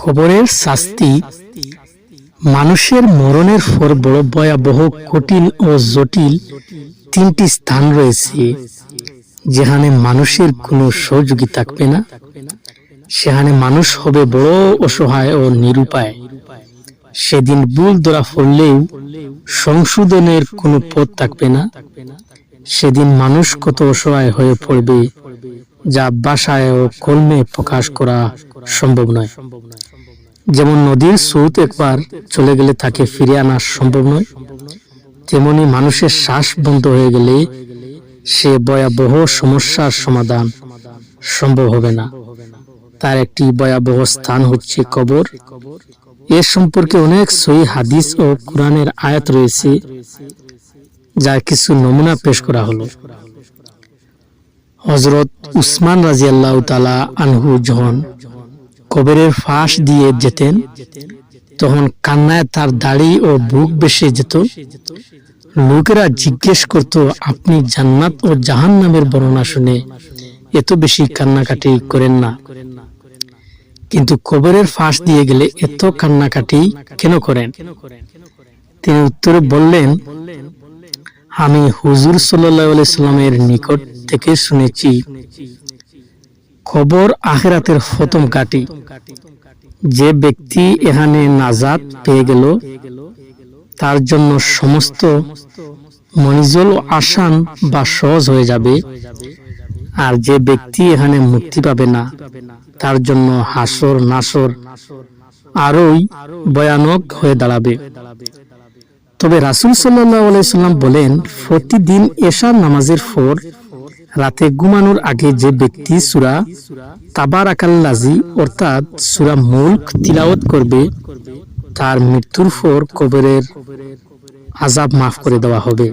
কবরের শাস্তি মানুষের মরণের পর বড় ভয়াবহ, কঠিন ও জটিল তিনটি স্থান রয়েছে, যেখানে মানুষের কোনো সহযোগী থাকবে না। সেখানে মানুষ হবে বড় অসহায় ও নিরুপায়। সেদিন ভুল ধরা পড়লেও সংশোধনের কোনো পথ থাকবে না। সেদিন মানুষ কত অসহায় হয়ে পড়বে যা বাসায় ও কলমে প্রকাশ করা সম্ভব নয়। যেমন নদীর স্রোত একবার চলে গেলে তাকে ফিরে আনা সম্ভব নয়। তেমনি মানুষের শ্বাস বন্ধ হয়ে গেলে সে ভয়াবহ সমস্যার সমাধান সম্ভব হবে না। তার একটি ভয়াবহ স্থান হচ্ছে কবর। এ সম্পর্কে অনেক সহি হাদিস ও কোরআনের আয়াত রয়েছে, যার কিছু নমুনা পেশ করা হলো। হজরত উসমান রাজি আল্লাহ তালা আনহু যখন কবরের ফাঁস দিয়ে যেতেন, তখন কান্নায় তার দাড়ি ও বুক বেসে যেত। লোকেরা জিজ্ঞেস করত, আপনি জান্নাত ও জাহান নামের বর্ণনা শুনে এত বেশি কান্নাকাটি করেন না? কিন্তু কবরের ফাঁস দিয়ে গেলে এত কান্নাকাটি কেন করেন? তিনি উত্তরে বললেন, আমি হুজুর সাল্লাহ সাল্লামের নিকট থেকে শুনেছি, খবর আখেরাতের প্রথম কাটি। যে ব্যক্তি এখানে নাজাত পেয়ে গেল, তার জন্য সমস্ত মনিজল আসান বা সহজ হয়ে যাবে। আর যে ব্যক্তি এখানে মুক্তি পাবে না, তার জন্য হাসর নাসর আরোই ভয়ানক হয়ে দাঁড়াবে। তবে রাসুল সাল্লাম বলেন, প্রতিদিন এশার নামাজের পর রাতে ঘুমানোর আগে যে ব্যক্তি সুরা তাবার আকাল্লাজি অর্থাৎ সুরা মুল্ক তিলাওত করবে, তার মৃত্যুর পর কবরের আজাব মাফ করে দেওয়া হবে।